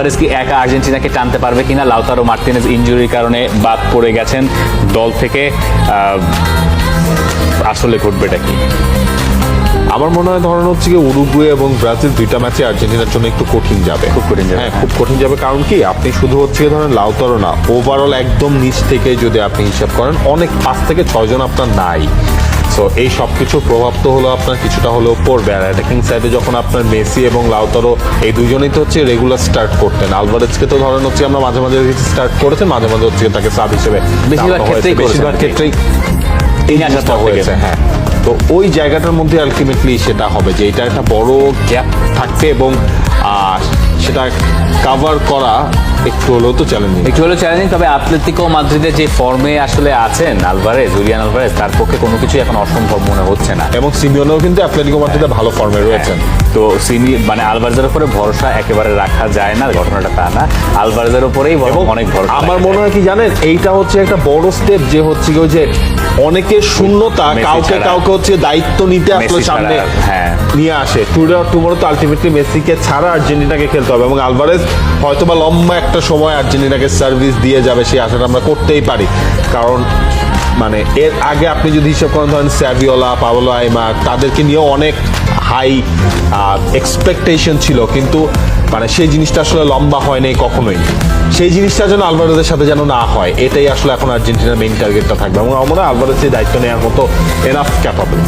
Alvarez কি একা আর্জেন্টিনাকে টানতে পারবে কিনা? লাউতারো মার্টিনেজ ইনজুরির কারণে বাদ পড়ে গেছেন দল থেকে। আসলে ঘটবেটা কি? আমার মনে হয় ধরেন হচ্ছে উরুগুয়ে এবং ব্রাজিল দুইটা ম্যাচে আর্জেন্টিনার জন্য একটু কঠিন যাবে। খুব কঠিন যাবে, হ্যাঁ খুব কঠিন যাবে। কারণ কি? আপনি শুধু হচ্ছে ধরেন লাউতারো না ওভারঅল একদম নিচ থেকে যদি আপনি হিসাব করেন অনেক পাঁচ থেকে ছয়জন আপনার নাই। সো এই সব কিছুর প্রভাব তো হলো আপনার কিছুটা হলেও পড়বে। আর অ্যাটাকিং সাইডে যখন আপনার মেসি এবং লাউতারো এই দুজনেই তো হচ্ছে রেগুলার স্টার্ট করতেন। আলভারেজকে তো ধরেন হচ্ছে আমরা মাঝে মাঝে স্টার্ট করেছেন মাঝে মাঝে হচ্ছে তাকে সাব হিসেবে বেশিরভাগ ক্ষেত্রেই বেশিরভাগ ক্ষেত্রেই এই জিনিসটা হয়েছে হ্যাঁ। তো ওই জায়গাটার মধ্যে আলটিমেটলি সেটা হবে যে এটা একটা বড় গ্যাপ থাকবে এবং সেটা কাভার করা একটু হলেও তো চ্যালেঞ্জিং একটু হলো চ্যালেঞ্জিং তবে আতলেতিকো মাদ্রিদে যে ফর্মে আসলে আছেন আলভারেজ জুলিয়ান আলভারেজ তার পক্ষে কোনো কিছু এখন অসম্ভব মনে হচ্ছে না। এবং সিমিওনেও কিন্তু অ্যাথলেটিকো মাদ্রিদে ভালো ফর্মে রয়েছেন। তো সিনি মানে আলভারেজের উপরে ভরসা একেবারে রাখা যায় না ঘটনাটা তা না। আলভারেজের উপরেই অনেক ভরসা আমার মনে হয় কি জানেন এইটা হচ্ছে একটা বড় স্টেপ যে হচ্ছে যে অনেকের শূন্যতা কাউকে কাউকে হচ্ছে দায়িত্ব নিতে আসলে সামনে হ্যাঁ। নিয়ে আসে। টুডে অর টুমোরো তো আলটিমেটলি মেসিকে ছাড়া আর্জেন্টিনাকে খেলতে হবে এবং আলভারেজ হয়তোবা লম্বা একটা সময় আর্জেন্টিনাকে সার্ভিস দিয়ে যাবে সেই আশাটা আমরা করতেই পারি। কারণ মানে এর আগে আপনি যদি হিসাব করেন, ধরেন স্যাভিওলা, পাওলো আইমার তাদেরকে নিয়েও অনেক হাই এক্সপেকটেশন ছিল। কিন্তু মানে সেই জিনিসটা আসলে লম্বা হয় নাই কখনোই। সেই জিনিসটা যেন আলভারেজের সাথে যেন না হয়, এটাই আসলে এখন আর্জেন্টিনার মেইন টার্গেটটা থাকবে। এবং আমরা আলভারেজ সেই দায়িত্ব নেওয়ার মতো এনাফ ক্যাপাবল